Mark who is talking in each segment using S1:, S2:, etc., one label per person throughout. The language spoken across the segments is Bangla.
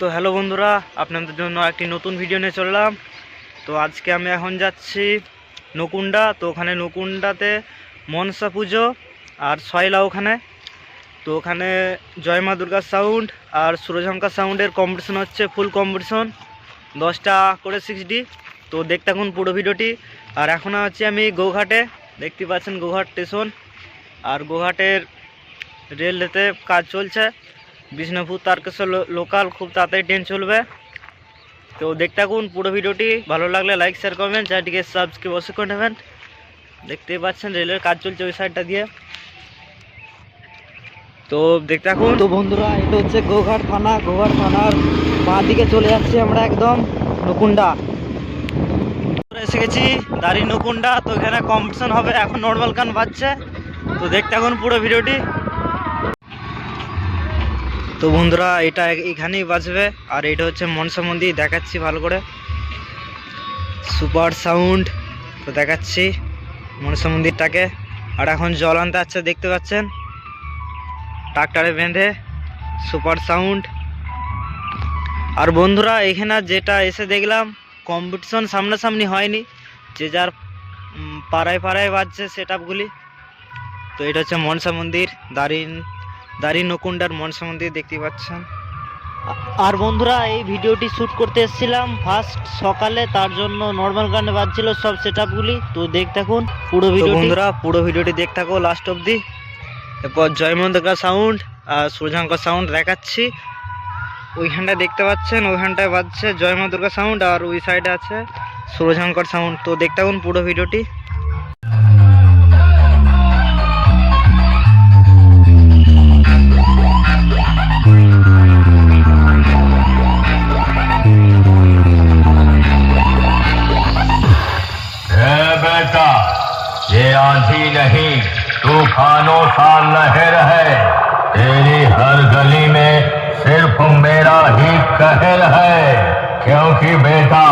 S1: তো হ্যালো বন্ধুরা, আপনাদের জন্য একটি নতুন ভিডিও নিয়ে চললাম। তো আজকে আমি এখন যাচ্ছি নকুন্ডা তো ওখানে নকুন্ডাতে মনসা পুজো আর সয়লা ওখানে। তো ওখানে জয় মা দুর্গা সাউন্ড আর সুরজঙ্কা সাউন্ডের কম্পিটিশন হচ্ছে ফুল কম্পিটিশন দশটা করে সিক্স ডি তো দেখতে থাকুন পুরো ভিডিওটি আর এখন আছি আমি গোঘাটে। দেখতে পাচ্ছেন গোঘাট স্টেশন আর গোঘাটের রেলেতে কাজ চলছে। বিষ্ণুপুর তারকেশ্বর লোকাল খুব তাড়াতাড়ি ট্রেন চলবে। তো দেখতে থাকুন পুরো ভিডিওটি ভালো লাগলে লাইক শেয়ার করবেন চ্যানেলটিকে সাবস্ক্রাইব অবশ্যই করে নেবেন। দেখতেই পাচ্ছেন রেলের কাজ চলছে ওই সাইডটা দিয়ে। তো দেখতে থাকুন। তো বন্ধুরা এটা হচ্ছে গোঘাট থানা। গোঘাট থানার বাঁ দিকে চলে যাচ্ছি আমরা একদম নকুন্ডা এসে গেছি দাড়ি নকুন্ডা তো এখানে কম্পিটিশন হবে এখন নর্মাল গান বাজছে। তো দেখতে থাকুন পুরো ভিডিওটি। তো বন্ধুরা, এটা এখানেই বাজবে। আর এটা হচ্ছে মনসা মন্দির, দেখাচ্ছি ভালো করে। সুপার সাউন্ড, তো দেখাচ্ছি মনসা মন্দিরটাকে। আর এখন জল আনতে আসছে, দেখতে পাচ্ছেন? ট্রাক্টরে বেঁধে সুপার সাউন্ড। আর বন্ধুরা, এখানে যেটা এসে দেখলাম কম্পিটিশন সামনাসামনি হয়নি। যে যার পাড়ায় পাড়ায় বাজছে সেট আপগুলি তো এটা হচ্ছে মনসা মন্দির, দারিন দারি নকুন্ডার মনসা মন্দির দেখতে পাচ্ছেন। আর বন্ধুরা এই ভিডিওটি শ্যুট করতে এসেছিলাম ফার্স্ট সকালে তার জন্য নর্মাল গানে বাজছিল সব সেট তো দেখ থাকুন পুরো ভিডিও বন্ধুরা পুরো ভিডিওটি দেখ থাকো লাস্ট অবধি। এরপর জয়মন্তকা সাউন্ড আর সূর্যাঙ্ক সাউন্ড দেখাচ্ছি। ওইখানটায় দেখতে পাচ্ছেন ওইখানটায় বাজছে জয় মা দুর্গা সাউন্ড আর ওই সাইডে আছে সূর্যঙ্কর সাউন্ড তো দেখতে থাকুন পুরো ভিডিওটি।
S2: ये आंधी नहीं, तूफानों सा लहर है। तेरी हर गली में सिर्फ़ मेरा ही कहर है। क्योंकि बेटा,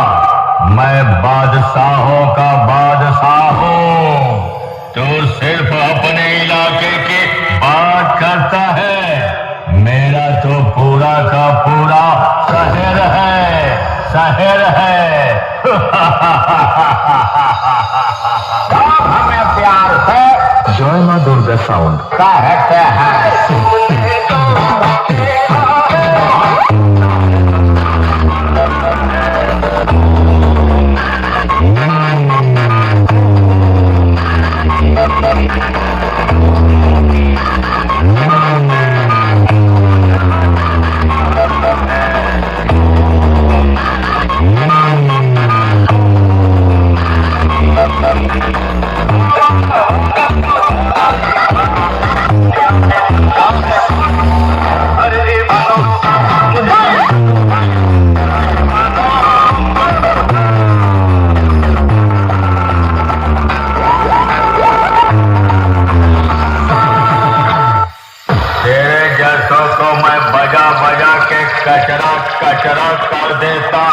S2: मैं बादशाहों का बादशाह हूँ। तू सिर्फ़ अपने इलाके की बात करता है। मेरा तो पूरा का पूरा शहर है शहर है। Sound Thank you. का चराग का चराग कर देता।